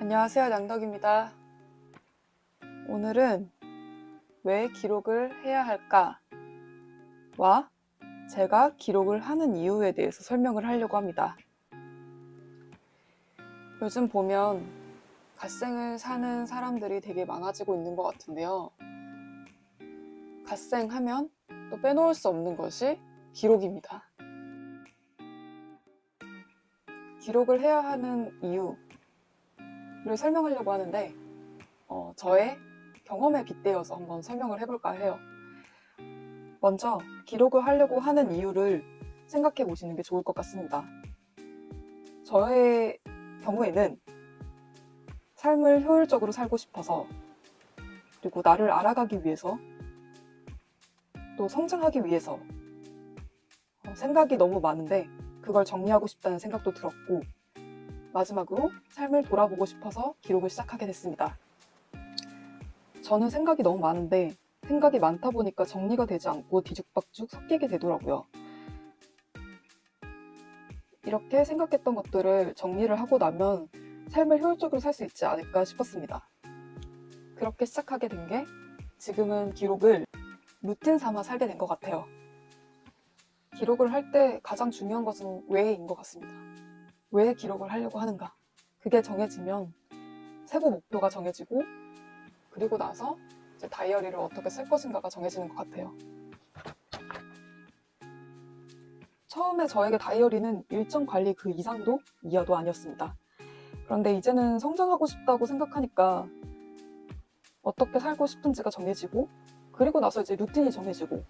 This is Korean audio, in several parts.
안녕하세요. 낭덕입니다. 오늘은 왜 기록을 해야 할까? 와 제가 기록을 하는 이유에 대해서 설명을 하려고 합니다. 요즘 보면 갓생을 사는 사람들이 되게 많아지고 있는 것 같은데요. 갓생하면 또 빼놓을 수 없는 것이 기록입니다. 기록을 해야 하는 이유 를 설명하려고 하는데, 어, 저의 경험에 빗대어서 한번 설명을 해볼까 해요. 먼저 기록을 하려고 하는 이유를 생각해 보시는 게 좋을 것 같습니다. 저의 경우에는 삶을 효율적으로 살고 싶어서, 그리고 나를 알아가기 위해서, 또 성장하기 위해서, 어, 생각이 너무 많은데, 그걸 정리하고 싶다는 생각도 들었고, 마지막으로 삶을 돌아보고 싶어서 기록을 시작하게 됐습니다. 저는 생각이 너무 많은데, 생각이 많다 보니까 정리가 되지 않고 뒤죽박죽 섞이게 되더라고요. 이렇게 생각했던 것들을 정리를 하고 나면 삶을 효율적으로 살 수 있지 않을까 싶었습니다. 그렇게 시작하게 된 게 지금은 기록을 루틴 삼아 살게 된 것 같아요. 기록을 할 때 가장 중요한 것은 왜인 것 같습니다. 왜 기록을 하려고 하는가? 그게 정해지면 세부 목표가 정해지고 그리고 나서 다이어리를 어떻게 쓸 것인가가 정해지는 것 같아요. 처음에 저에게 다이어리는 일정 관리 그 이상도 이하도 아니었습니다. 그런데 이제는 성장하고 싶다고 생각하니까 어떻게 살고 싶은지가 정해지고 그리고 나서 이제 루틴이 정해지고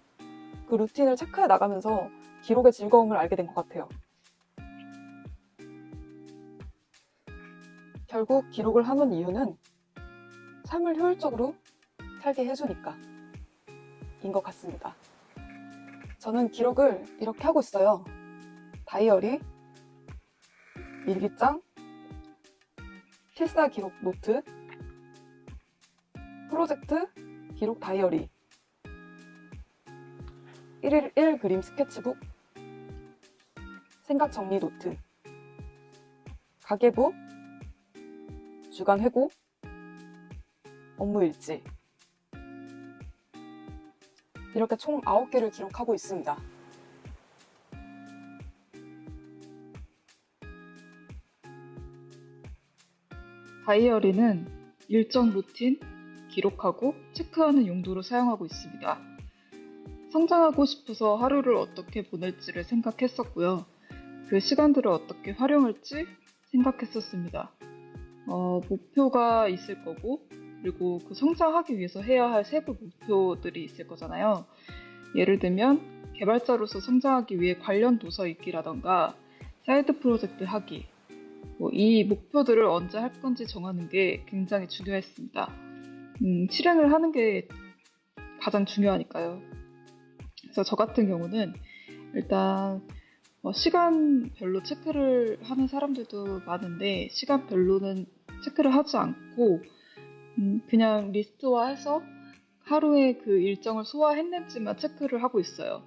그 루틴을 체크해 나가면서 기록의 즐거움을 알게 된 것 같아요. 결국 기록을 하는 이유는 삶을 효율적으로 살게 해주니까 인 것 같습니다. 저는 기록을 이렇게 하고 있어요. 다이어리, 일기장, 필사 기록 노트, 프로젝트 기록 다이어리, 1일 1 그림 스케치북, 생각 정리 노트, 가계부, 주간 회고, 업무 일지. 이렇게 총 9개를 기록하고 있습니다. 다이어리는 일정 루틴, 기록하고 체크하는 용도로 사용하고 있습니다. 성장하고 싶어서 하루를 어떻게 보낼지를 생각했었고요. 그 시간들을 어떻게 활용할지 생각했었습니다. 어, 목표가 있을 거고, 그리고 그 성장하기 위해서 해야 할 세부 목표들이 있을 거잖아요. 예를 들면, 개발자로서 성장하기 위해 관련 도서 읽기라던가, 사이드 프로젝트 하기, 뭐 이 목표들을 언제 할 건지 정하는 게 굉장히 중요했습니다. 음, 실행을 하는 게 가장 중요하니까요. 그래서 저 같은 경우는 일단 어, 시간별로 체크를 하는 사람들도 많은데 시간별로는 체크를 하지 않고 음, 그냥 리스트화해서 하루에 그 일정을 소화했는지만 체크를 하고 있어요.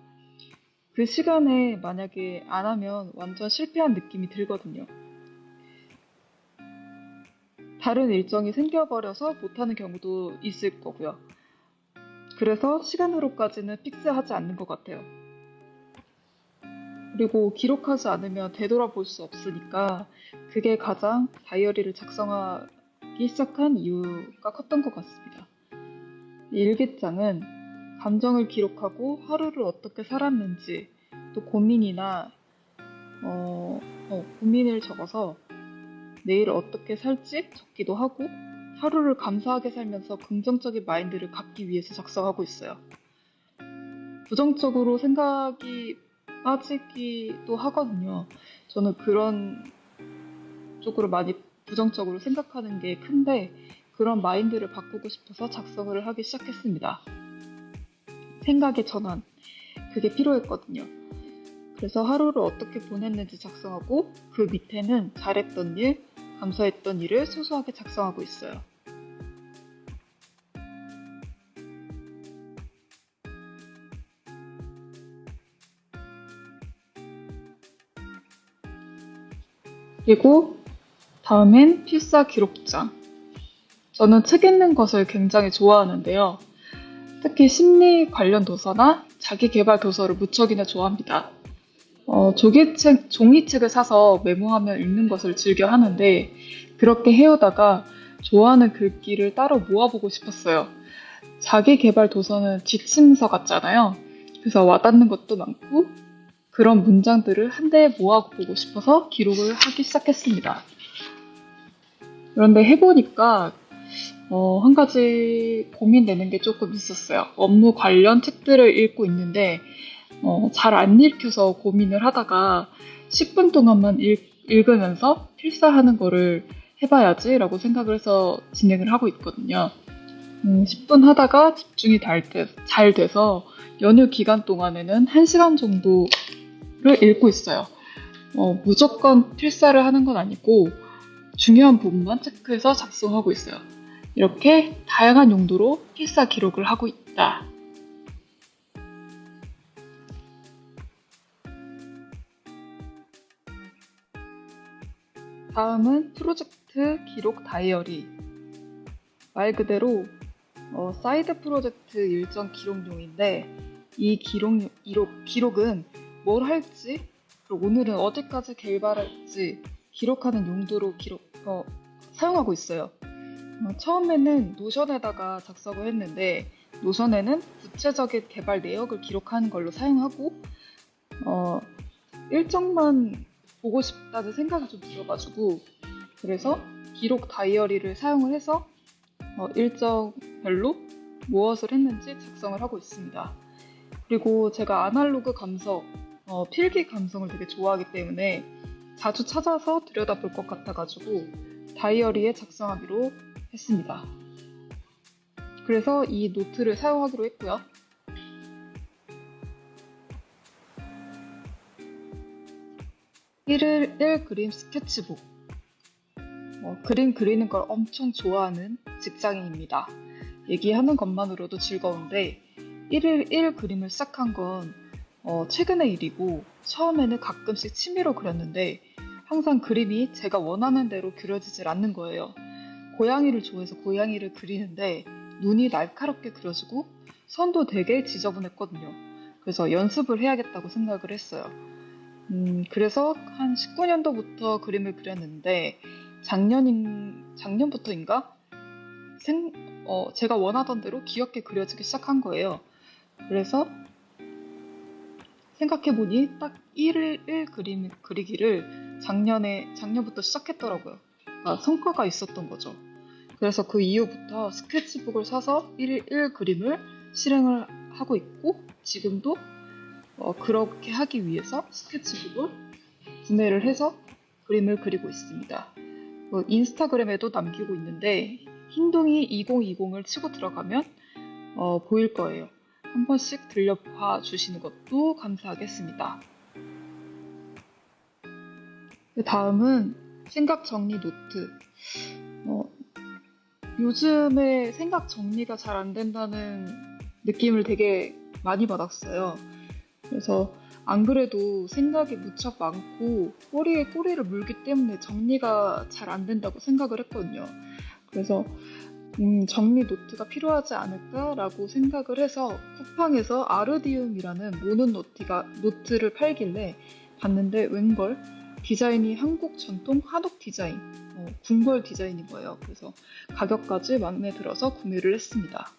그 시간에 만약에 안 하면 완전 실패한 느낌이 들거든요. 다른 일정이 생겨버려서 못하는 경우도 있을 거고요. 그래서 시간으로까지는 픽스하지 않는 것 같아요. 그리고 기록하지 않으면 되돌아볼 수 없으니까 그게 가장 다이어리를 작성하기 시작한 이유가 컸던 것 같습니다. 일기장은 감정을 기록하고 하루를 어떻게 살았는지 또 고민이나 어, 어, 고민을 적어서 내일 어떻게 살지 적기도 하고 하루를 감사하게 살면서 긍정적인 마인드를 갖기 위해서 작성하고 있어요. 부정적으로 생각이 빠지기도 하거든요. 저는 그런 쪽으로 많이 부정적으로 생각하는 게 큰데 그런 마인드를 바꾸고 싶어서 작성을 하기 시작했습니다. 생각의 전환. 그게 필요했거든요. 그래서 하루를 어떻게 보냈는지 작성하고 그 밑에는 잘했던 일, 감사했던 일을 소소하게 작성하고 있어요. 그리고 다음엔 필사 기록장. 저는 책 읽는 것을 굉장히 좋아하는데요. 특히 심리 관련 도서나 자기 개발 도서를 무척이나 좋아합니다. 어, 조개책, 종이책을 사서 메모하며 읽는 것을 즐겨 하는데, 그렇게 해오다가 좋아하는 글귀를 따로 모아보고 싶었어요. 자기 개발 도서는 지침서 같잖아요. 그래서 와닿는 것도 많고, 그런 문장들을 한데 모아보고 싶어서 기록을 하기 시작했습니다. 그런데 해보니까 어, 한 가지 고민되는 게 조금 있었어요. 업무 관련 책들을 읽고 있는데 어, 잘 안 읽혀서 고민을 하다가 10분 동안만 읽, 읽으면서 필사하는 거를 해봐야지 라고 생각을 해서 진행을 하고 있거든요. 음, 10분 하다가 집중이 잘, 돼서 연휴 기간 동안에는 1시간 정도를 읽고 있어요. 어, 무조건 필사를 하는 건 아니고 중요한 부분만 체크해서 작성하고 있어요. 이렇게 다양한 용도로 필사 기록을 하고 있다. 다음은 프로젝트 기록 다이어리. 말 그대로 어, 사이드 프로젝트 일정 기록용인데 이 기록, 기록, 기록은 뭘 할지, 그리고 오늘은 어디까지 개발할지 기록하는 용도로 기록, 어, 사용하고 있어요. 어, 처음에는 노션에다가 작성을 했는데 노션에는 구체적인 개발 내역을 기록하는 걸로 사용하고 어, 일정만 보고 싶다는 생각이 좀 들어가지고 그래서 기록 다이어리를 사용을 해서 어, 일정별로 무엇을 했는지 작성을 하고 있습니다. 그리고 제가 아날로그 감성, 어, 필기 감성을 되게 좋아하기 때문에 자주 찾아서 들여다볼 것 같아가지고 다이어리에 작성하기로 했습니다. 그래서 이 노트를 사용하기로 했고요. 일일 1 그림 스케치북. 어, 그림 그리는 걸 엄청 좋아하는 직장인입니다. 얘기하는 것만으로도 즐거운데 1일 1 그림을 시작한 건 어, 최근의 일이고 처음에는 가끔씩 취미로 그렸는데 항상 그림이 제가 원하는 대로 그려지질 않는 거예요. 고양이를 좋아해서 고양이를 그리는데 눈이 날카롭게 그려지고 선도 되게 지저분했거든요. 그래서 연습을 해야겠다고 생각을 했어요. 음, 그래서 한 19년도부터 그림을 그렸는데 작년인 작년부터인가 생, 어, 제가 원하던 대로 귀엽게 그려지기 시작한 거예요. 그래서 생각해보니 딱 1일 1 그림 그리기를 작년에 작년부터 시작했더라고요. 아, 성과가 있었던 거죠. 그래서 그 이후부터 스케치북을 사서 1일 1 그림을 실행을 하고 있고 지금도 어, 그렇게 하기 위해서 스케치북을 구매를 해서 그림을 그리고 있습니다. 어, 인스타그램에도 남기고 있는데 흰둥이 2020을 치고 들어가면 어, 보일 거예요. 한 번씩 들려봐 주시는 것도 감사하겠습니다. 그 다음은 생각 정리 노트. 어, 요즘에 생각 정리가 잘 안 된다는 느낌을 되게 많이 받았어요. 그래서 안 그래도 생각이 무척 많고 꼬리에 꼬리를 물기 때문에 정리가 잘 안 된다고 생각을 했거든요. 그래서 음, 정리 노트가 필요하지 않을까라고 생각을 해서 쿠팡에서 아르디움이라는 모는 노트가, 노트를 팔길래 봤는데 웬걸 디자인이 한국 전통 한옥 디자인, 어, 궁궐 디자인인 거예요. 그래서 가격까지 마음에 들어서 구매를 했습니다.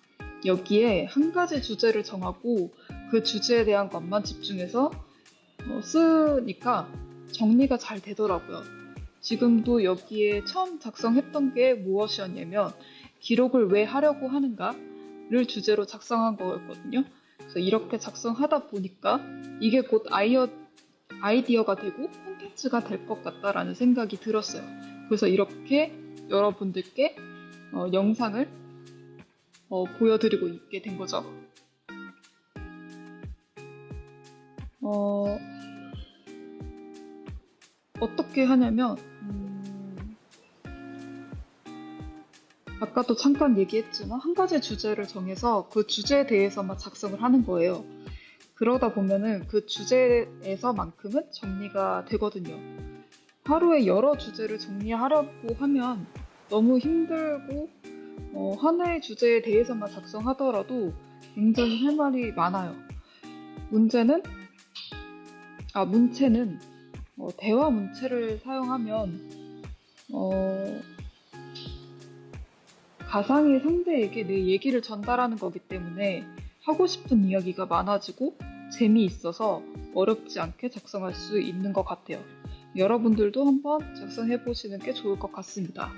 여기에 한 가지 주제를 정하고 그 주제에 대한 것만 집중해서 어, 쓰니까 정리가 잘 되더라고요. 지금도 여기에 처음 작성했던 게 무엇이었냐면 기록을 왜 하려고 하는가를 주제로 작성한 거였거든요. 그래서 이렇게 작성하다 보니까 이게 곧 아이어, 아이디어가 되고 콘텐츠가 될 것 같다라는 생각이 들었어요. 그래서 이렇게 여러분들께 어, 영상을 어, 보여드리고 있게 된 거죠. 어, 어떻게 하냐면, 아까도 잠깐 얘기했지만, 한 가지 주제를 정해서 그 주제에 대해서만 작성을 하는 거예요. 그러다 보면은 그 주제에서만큼은 정리가 되거든요. 하루에 여러 주제를 정리하려고 하면 너무 힘들고 어, 하나의 주제에 대해서만 작성하더라도 굉장히 할 말이 많아요. 문제는 아 문체는 어, 대화 문체를 사용하면 어, 가상의 상대에게 내 얘기를 전달하는 거기 때문에 하고 싶은 이야기가 많아지고 재미있어서 어렵지 않게 작성할 수 있는 것 같아요. 여러분들도 한번 작성해 보시는 게 좋을 것 같습니다.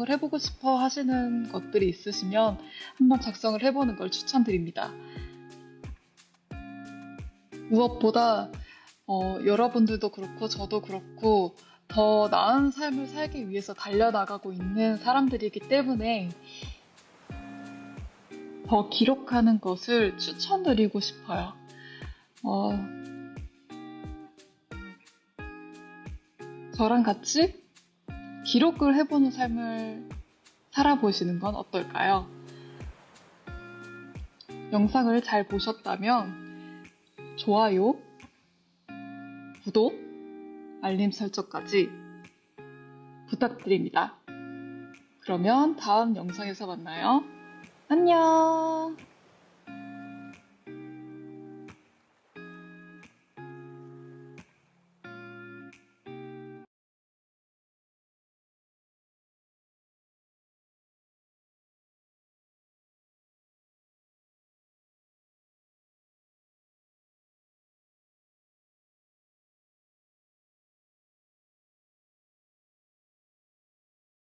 작성을 해보고 싶어 하시는 것들이 있으시면 한번 작성을 해보는 걸 추천드립니다. 무엇보다 어, 여러분들도 그렇고 저도 그렇고 더 나은 삶을 살기 위해서 달려나가고 있는 사람들이기 때문에 더 기록하는 것을 추천드리고 싶어요. 어, 저랑 같이 기록을 해보는 삶을 살아보시는 건 어떨까요? 영상을 잘 보셨다면 좋아요, 구독, 알림 설정까지 부탁드립니다. 그러면 다음 영상에서 만나요. 안녕!